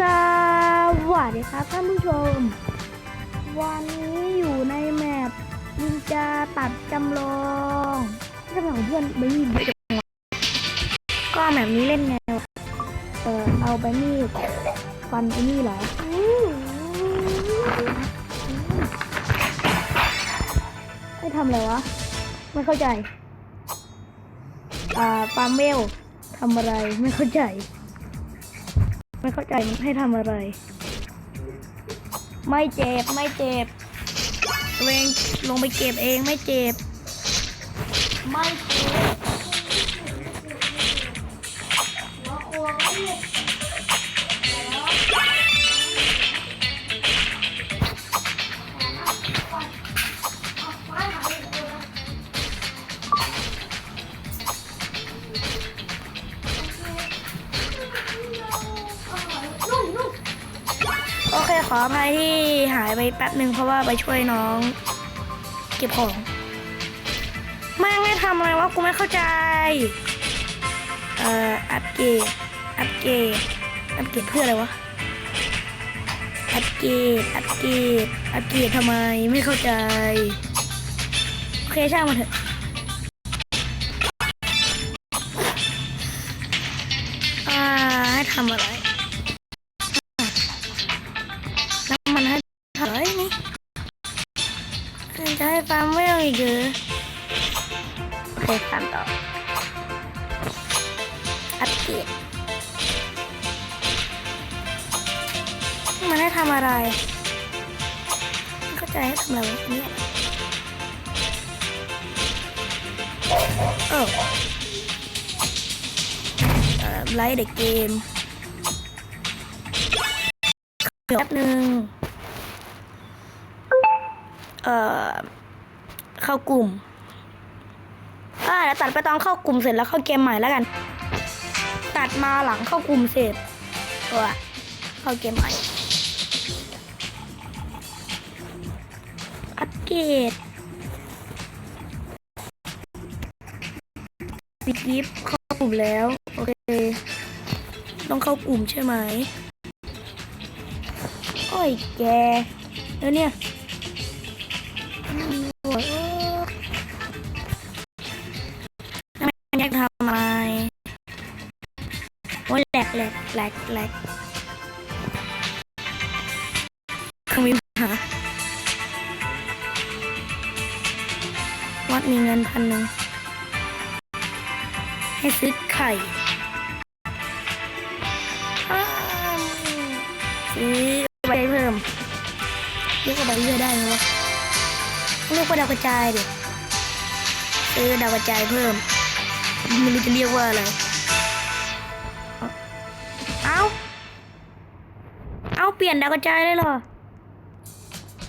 สวัสดีครับท่านผู้ชม วันนี้อยู่ในแมปนินจาตัดจำลองจำลองเพื่อนไม่มีเยอะจังวะก็แมปนี้เล่นไงวเออเอาไปมีดฟันไอ้นี่เหรอให้ทำอะไรวะ ไม่เข้าใจ อ่าปาเมลทำอะไรไม่เข้าใจ ไม่เข้าใจให้ทำอะไร ไม่เจ็บไม่เจ็บตัวเองลงไปเก็บเองไม่เจ็บ ไม่เจ็บ แป๊บหนึ่งเพราะว่าไปช่วยน้อง เก็บของแม่งไม่ทำอะไรวะกูไม่เข้าใจ เอ่ออัปเกรดอัปเกรดอัปเกรดเพื่ออะไรวะอัปเกรดอัปเกรดอัปเกรดทำไมไม่เข้าใจโอเคช่างมันเถอะอ่าให้ทำอะไร เอาอีกเหรอโอเคฟามต่อ อัปเกรดมันให้ทำอะไรไม่เข้าใจให้ทำอะไรวะเนี่ยเออเอ่อไลท์เด็กเกมแป๊บหนึ่งเอ่อ เข้ากลุ่มอ่าเดี๋ยว ตอนเข้ากลุ่มเสร็จแล้วเข้าเกมใหม่แล้วกัน ตัดมาหลังเข้ากลุ่มเสร็จตัวเข้าเกมใหม่ อัปเกรดปิดกิฟต์เข้ากลุ่มแล้ว โอเค ต้องเข้ากลุ่มใช่ไหม โอ้ยแกแล้วเนี่ย กแลกแลกแลกคือมีปัญหาวัดมีเงินพันหนึ่ง ให้ซื้อไข่อื้อใบเพิ่มเรียกว่าใบเลือได้ไหมวะเรียกว่าดาวกระจายดิซื้อดาวกระจายเพิ่มไม่รู้จะเรียกว่าอะไร ลี่ยนดาวกระจายได้หรอ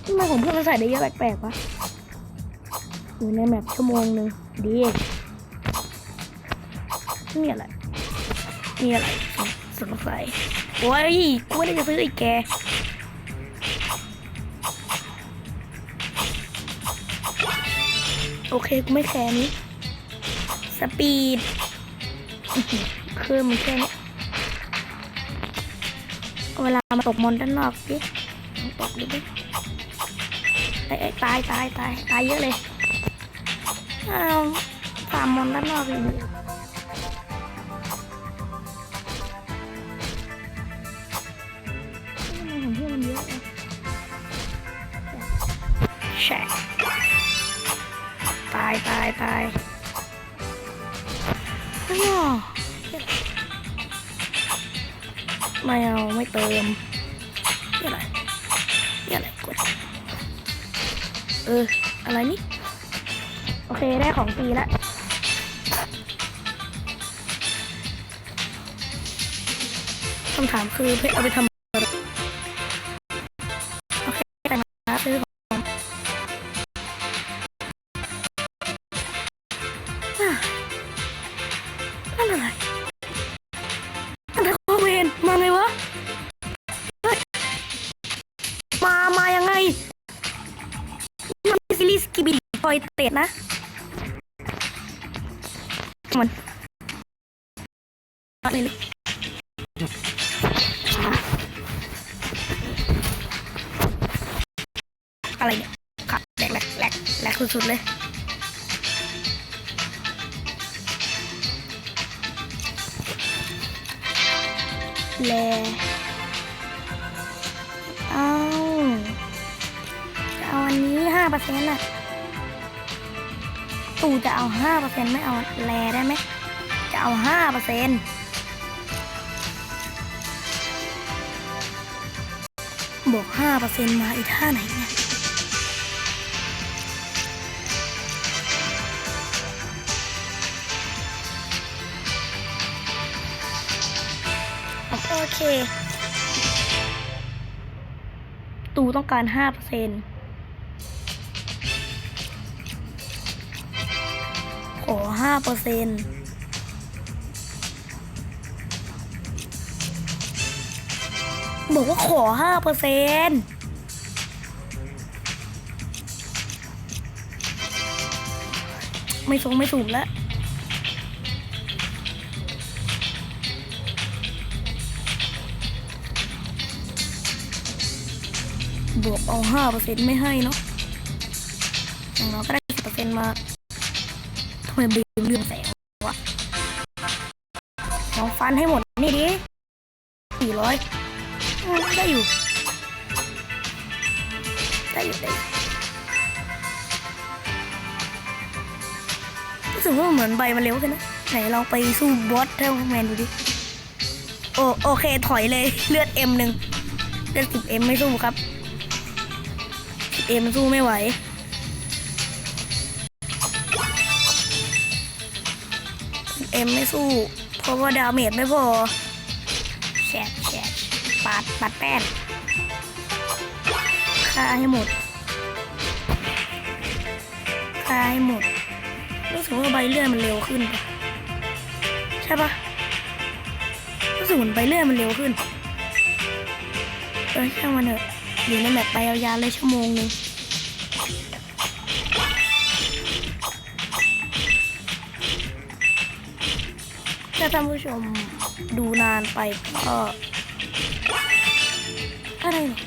ทำไมผมเพิ่งมาใส่ได้เยอะแปลกๆวะอยู่ในแมปชั่วโมงหนึ่งดีนี่อะไรนี่อะไรสงสัยโอ้ยกูไม่ได้จะซื้อไอ้แกโอเคกูไม่แคร์นี้สปีดคือมันแค่นี้ เวลามาตกมอนด้านนอกดิตกดิดิไอ้ไอ้ตายตายตายตายเยอะเลยอ้าวตามมอนด้านนอกเลย โอเคได้ของฟรีล้วคำถามคือเพื่อเอาไปทำโอเคแต่มาซื้อของนั่นอะไรนั่นอะไรข้อเวนมาไงวะมา มายังไงมันซีรีส์กิบิลคอยเตะนะ มันเลยอะไรเนี่ยขับแหลกแหลกแหลกสุดๆเลยแลเอาเอาอันนี้ห้าเปอร์เซ็นต์อะ ตูจะเอาห้าเปอร์เซ็นต์ไม่เอาแลได้ไหมจะเอาห้าเปอร์เซ็นต์บวกห้าเปอร์เซ็นต์มาอีท่าไหนเนี่ยโอเค ตูต้องการห้าเปอร์เซ็นต์ 5เปอร์เซ็นต์บอกว่าขอห้าเปอร์เซ็นต์ไม่สูงไม่สูงแล้วบวกเอาห้าเปอร์เซ็นไม่ให้เนาะอย่างเราก็ได้10%มา ทำไมเบลเรื่องแสงวะลองฟันให้หมดนี่ดิสี่ร้อยได้อยู่ ได้อยู่ได้อยู่รู้สึกว่าเหมือนใบมันเร็วขึ้นนะ ไหนลองไปสู้บอสเทลแมนดูดิ โอโอเคถอยเลยเลือดเอ็มหนึ่งเลือดสิบเอ็มไม่สู้ครับเอ็มสู้ไม่ไหว มไม่สู้ เพราะว่าดาเมจไม่พอแชดแชดปาดปาดแป้นฆ่าให้หมดฆ่าให้หมดรู้สึกว่าใบเลื่อนมันเร็วขึ้นปะใช่ปะรู้สึกเหมือนใบเลื่อนมันเร็วขึ้นเออช่างมันเถอะอยู่ในแมปไปยาวๆเลยชั่วโมงหนึง ถ้าท่านผู้ชมดูนานไปก็อะไรเนี่ย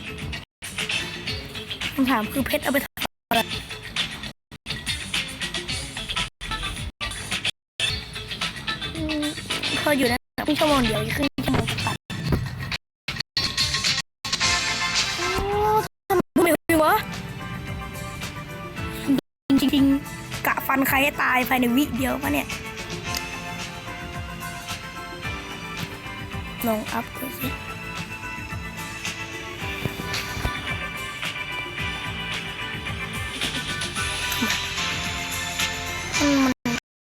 คำถามคือเพชรเอาไปทำอะไรพออยู่ในครึ่ชั่วโมงเดียวอีกครึ่งชั่วโมงตัดทำไมไม่วะจริงๆกะฟันใครให้ตายภายในวิเดียวปะเนี่ย ลองอัพดูสิ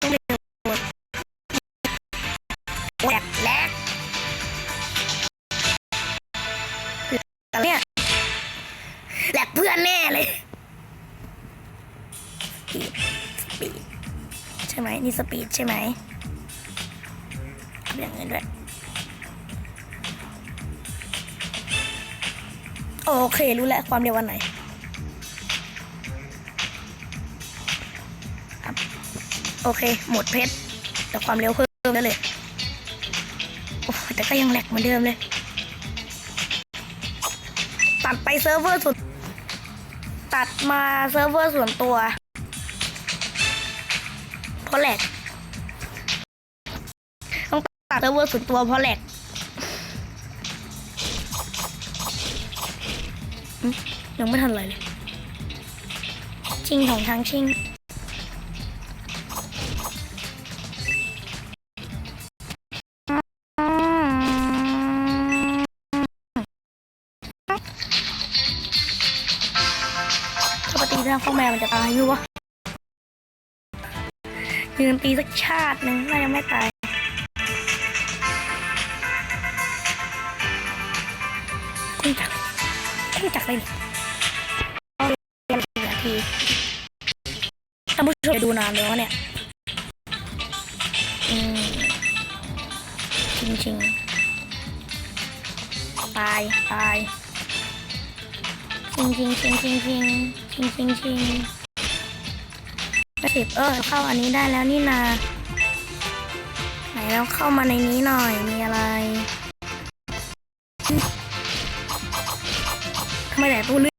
เร็วแลกแหลกแต่เนี่ยแหลกเพื่อนแน่เลยปีดปีดใช่ไหมนี่สปีดใช่ไหมเอาอย่างเงินด้วย โอเค รู้แล้วความเร็ววันไหนอัพโอเค หมดเพชรแต่ความเร็วเพิ่มได้เลยโอ้ยแต่ก็ยังแหลกเหมือนเดิมเลย ตัดไปเซิร์ฟเวอร์สุดตัดมาเซิร์ฟเวอร์ส่วนตัวเพราะแหลกต้องตัดเซิร์ฟเวอร์ส่วนตัวเพราะแหลก ยังไม่ทันไรเลยชิงของทางชิงปกติถ้าพวกแมวมันจะตายอยู่วะยืนตีสักชาติหนึ่งน่าจะไม่ตายคุณจักคุณจักเลย นานเลยวะเนี่ย อืมจริงจริงๆ ตาย ตาย จริงจริงจริงจริงจริงจริงจริงจริงสิบเออ เข้าอันนี้ได้แล้วนี่นา ไหนเราเข้ามาในนี้หน่อย มีอะไรทำไมไหนตู้ลื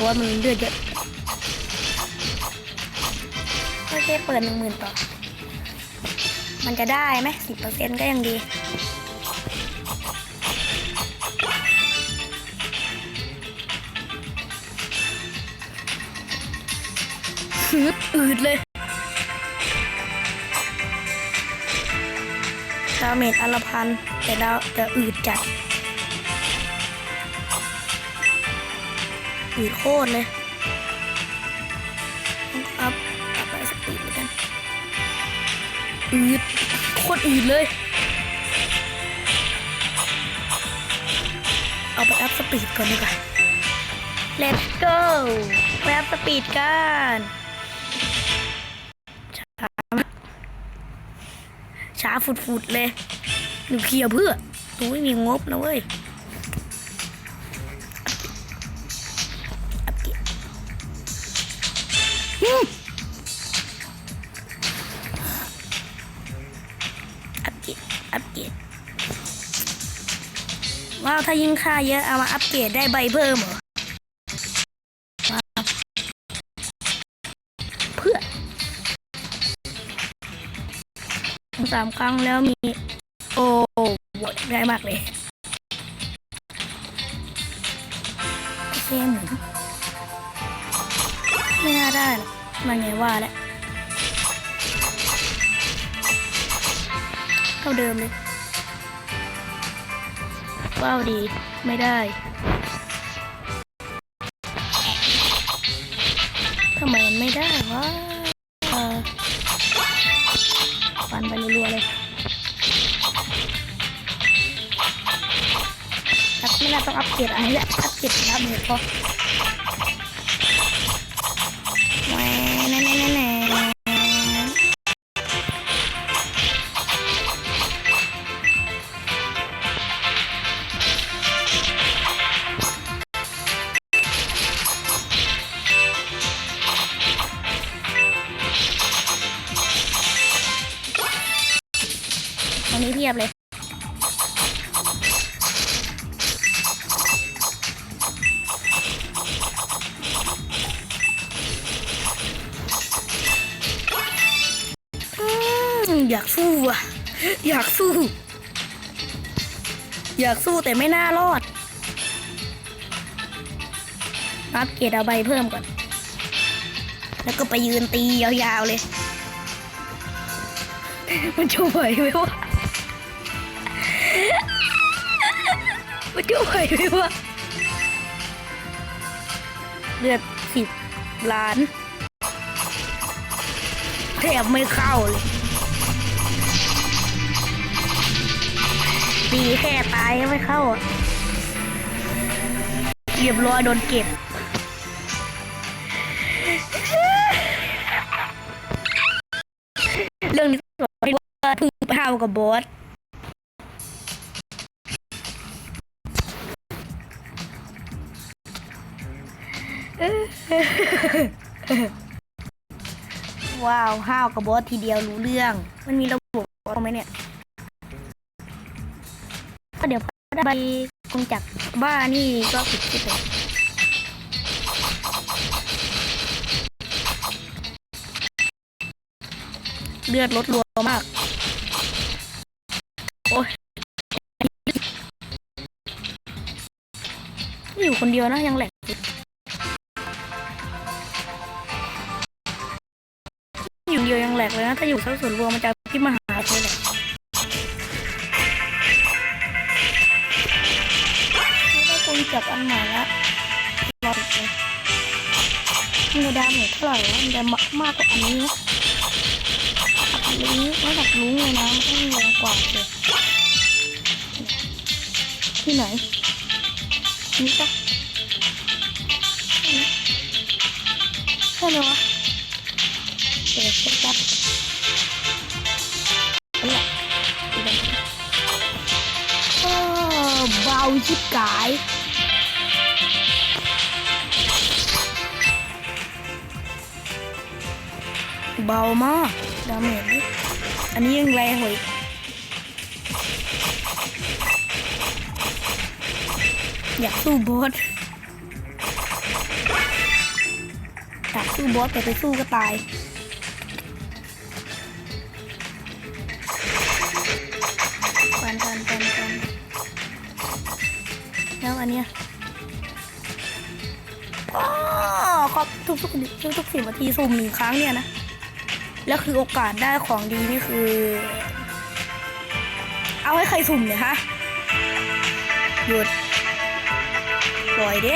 ทำไมบอสมันเลือดเยอะโอเคเปิดหนึ่งหมื่นต่อ มันจะได้ไหมสิบเปอร์เซ็นต์ก็ยังดีอืดอืดเลยดาเมจอัลพันธ์แต่ดาวแต่อืดจัด อืดโคตรเลยต้องอัพอัพไปสปีดแล้วกันอืดโคตรอืดเลย เอาไปอัพสปีดก่อนดีกว่า let's go ไปอัพสปีดกันช้ามากช้าฟุดๆเลยหนูเคลียร์เพื่อหนูไม่มีงบนะเว้ย ถ้ายิ่งค่าเยอะเอามาอัปเกรดได้ใบเพิ่มเหรอเพื่อสามครั้งแล้วมี โอ้โหได้มากเลยโอเคหมุนไม่น่าได้หรอกมันไงว่าแหละเท่าเดิมเลย ว้าวดี ไม่ได้ทำไมมันไม่ได้วะฟันไปรัวๆเลยอัพไม่น่าต้องอัพเกรดอะไรแหละอัพเกรดรับเหตุพอ สู้แต่ไม่น่ารอด อัพเกรดเอาใบเพิ่มก่อน แล้วก็ไปยืนตียาวๆเลย มันจะไหวไหมวะ มันจะไหวไหมวะ เลือดสิบล้านแทบไม่เข้าเลย ตีแค่ตายไม่เข้าเรียบร้อยโดนเก็บเรื่องนี้สอนว่าพึ่งพาวกับบอสว้าวห้าวกับบอสทีเดียวรู้เรื่อง มันมีระบบบอสไหมเนี่ย ก็เดี๋ยวได้ใบคงจากบ้านี่ก็ผิดคิดเลยเลือดลดรัวมาก โอ้ยอยู่คนเดียวนะ ยังแหลกอยู่เดียวยังแหลกเลยนะ ถ้าอยู่สักส่วนรวมมันจะพี่มหาเลยแหละ จับอันใหม่ละรออีกเลยมันจะดาเมจเท่าไหร่วะมันจะมากกว่าอันนี้นะอันนี้ระดับลุงเลยนะมันต้องแรงกว่าเลยที่ไหนนี่ปะใช่ไหมวะเดี๋ยวเช็คแป๊บนี่แหละกันโอ้เบาชิบกาย เบามาก ดาเมจนี่อันนี้ยังแรงกว่าอีกอยากสู้บอสอยากสู้บอสแต่ไปสู้ก็ตาย ปันปันปันปันแล้วอันเนี้ยอ๋อขอบทุกทุกทุกทุกสิบนาทีสุ่มหนึ่งครั้งเนี่ยนะ แล้วคือโอกาสได้ของดีนี่คือ เอาให้ใครสุ่มเนี่ยฮะ หยุด ปล่อยดิ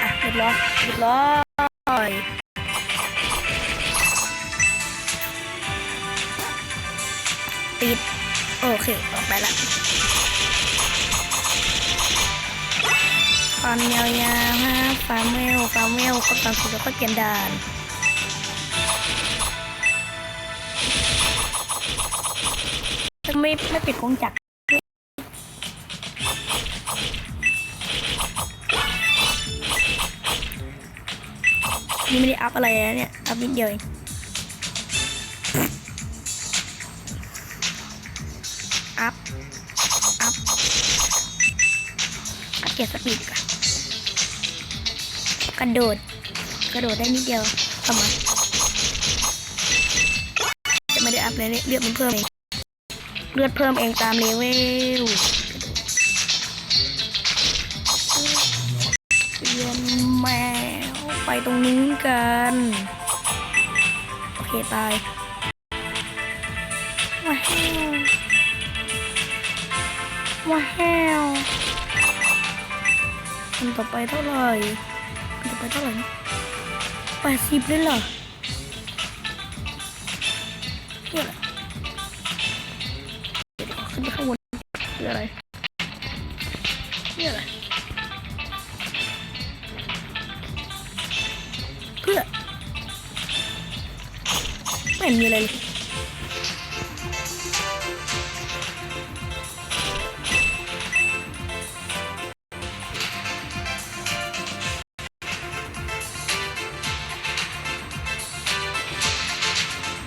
อะเรียบร้อยเรียบร้อยปิด โอเค ออกไปละความยาวๆฮะฟาร์มเวลฟาร์มเวลก็ตามสุดแล้วก็เกียนดาน ไม่ไม่ปิดกล้องจักรนี่ไม่ได้อัพอะไรนะเนี่ย อัพนิดเดียวเองอัพ อัพ อัพเกียร์สปีดก่อนกระโดด กระโดดได้นิดเดียวประมาณจะไม่ได้อัพเลยเนี่ยเลือดมันเพิ่มเอง เลือดเพิ่มเองตามเลเวลเปลี่ยนแมวไปตรงนู้กัน โอเค ตายว้าวว้าวมันต่อไปเท่าไหร่มันต่อไปเท่าไหร่แปดสิบเลยเหรอ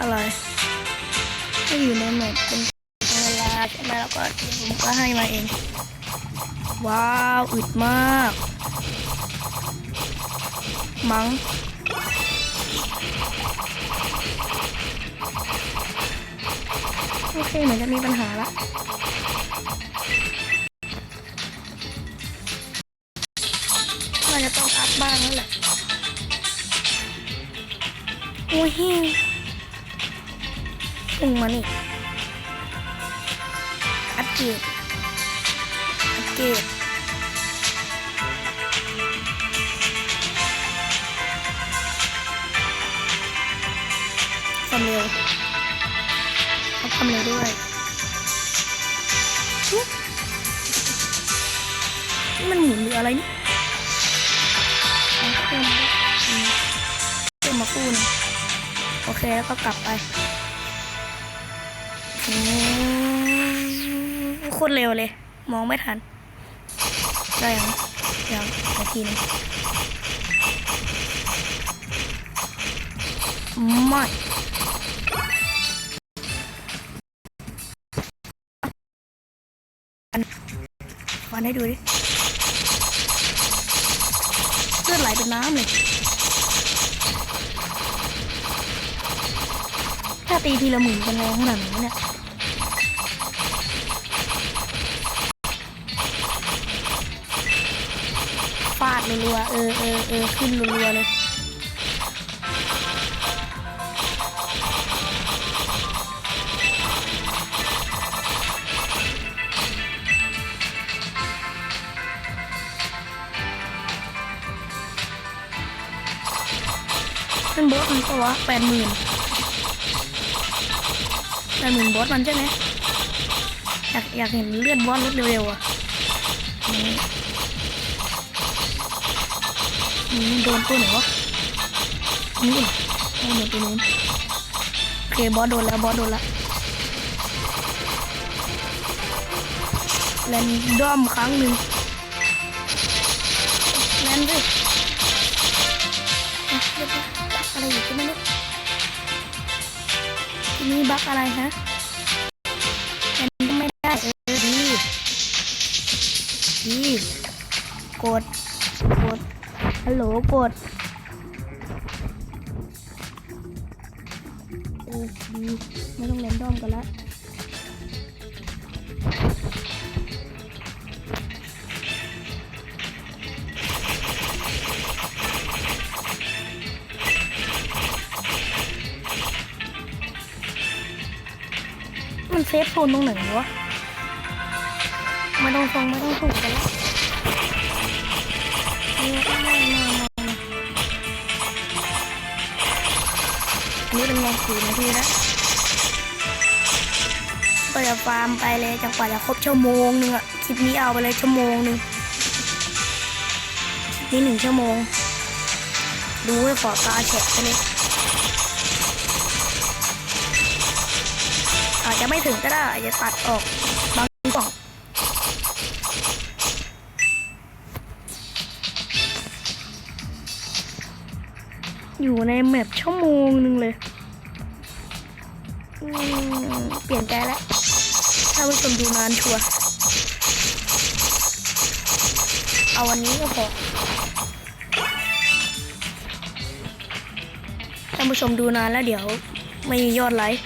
อะไรไม่อยู่ในแมปเป็นเวลาใช่ไหมแล้วก็ผมก็ให้มาเอง ว้าวอึดมาก มั้งโอเคเหมือนจะมีปัญหาละว่าจะต้องอัพบ้างแล้วแหละโอ้ย พุ่งมานี่อัปเกรดอัปเกรดความเร็วเอาความเร็วด้วยนี่มันหมุนหรืออะไรนี่เอาเพิ่มมาคู่นึงโอเคแล้วก็กลับไป โคตรเร็วเลย มองไม่ทัน ได้ยังยังนาทีหนึงไม่ฟันฟันให้ดูดิเลือดไหลเป็นน้ำเลย ถ้าตีทีละหมื่นกันแรงขนาดนี้เนี่ย ดรัวเออเออเออขึ้นรัวเลยเป็นบอสมันก็วะแปดหมื่นแปดหมื่นบอสมันใช่ไหมอยากอยากเห็นเลือดบอสลดเร็วๆอะ โดนตัวไหนวะนี่เหรอโดนตัวนู้นโอเคบอสโดนแล้วบอสโดนล้วแลนดอมครั้งหนึ่งแลนด้วยอะเรียบร้อยบักอะไรอยู่ก็ไม่รู้ทีนี้บักอะไรฮะ ฮัลโหลกดเออดีไม่ต้องเล่นด้อมกันละมันเซฟโซนตรงไหนวะไม่ต้องทรงไม่ต้องถูกกันแล้ว นี่เป็นไงสี่นาทีแล้วก็จะฟาร์มไปเลยจนกว่าจะครบชั่วโมงหนึงอะคลิปนี้เอาไปเลยชั่วโมงหนึ่งนี้หนึ่งชั่วโมง ดูให้ขอตาแฉะไปเลยอาจจะไม่ถึงก็ได้อาจจะตัดออก อยู่ในแมปชั่วโมงหนึ่งเลย เปลี่ยนใจแล้ว ถ้าผู้ชมดูนานชัวร์เอาวันนี้ก็พอถ้าผู้ชมดูนานแล้วเดี๋ยวไม่มียอดไลค์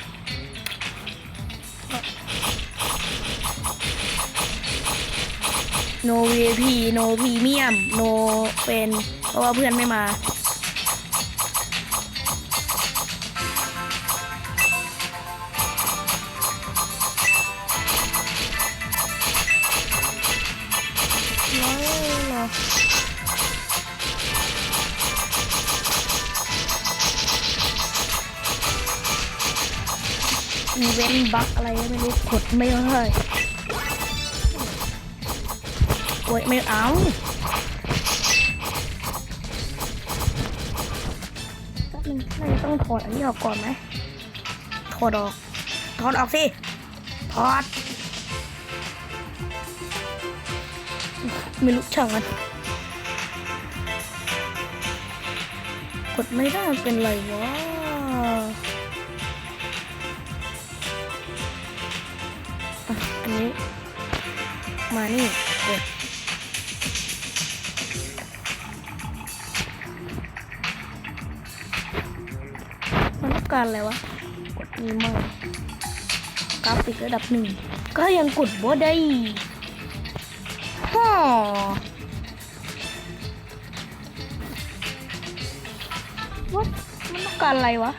no VIP no premium no เป็น เพราะว่าเพื่อนไม่มา อีเวนต์บั๊กอะไรไม่รู้กดไม่ได้โอ้ยไม่เอาแป๊บนึงน่าต้องถอดอันนี้ออกก่อนไหมถอดออก ถอดออกสิ ถอด ไม่รู้ช่างมัน กดไม่ได้เป็นไรวะอะอันนี้ มานี่กดมันต้องการอะไรวะ กดนี้มากกราฟิกระดับหนึ่ง ก็ยังกดบ่ได้ วัดมันต้องการอะไรวะ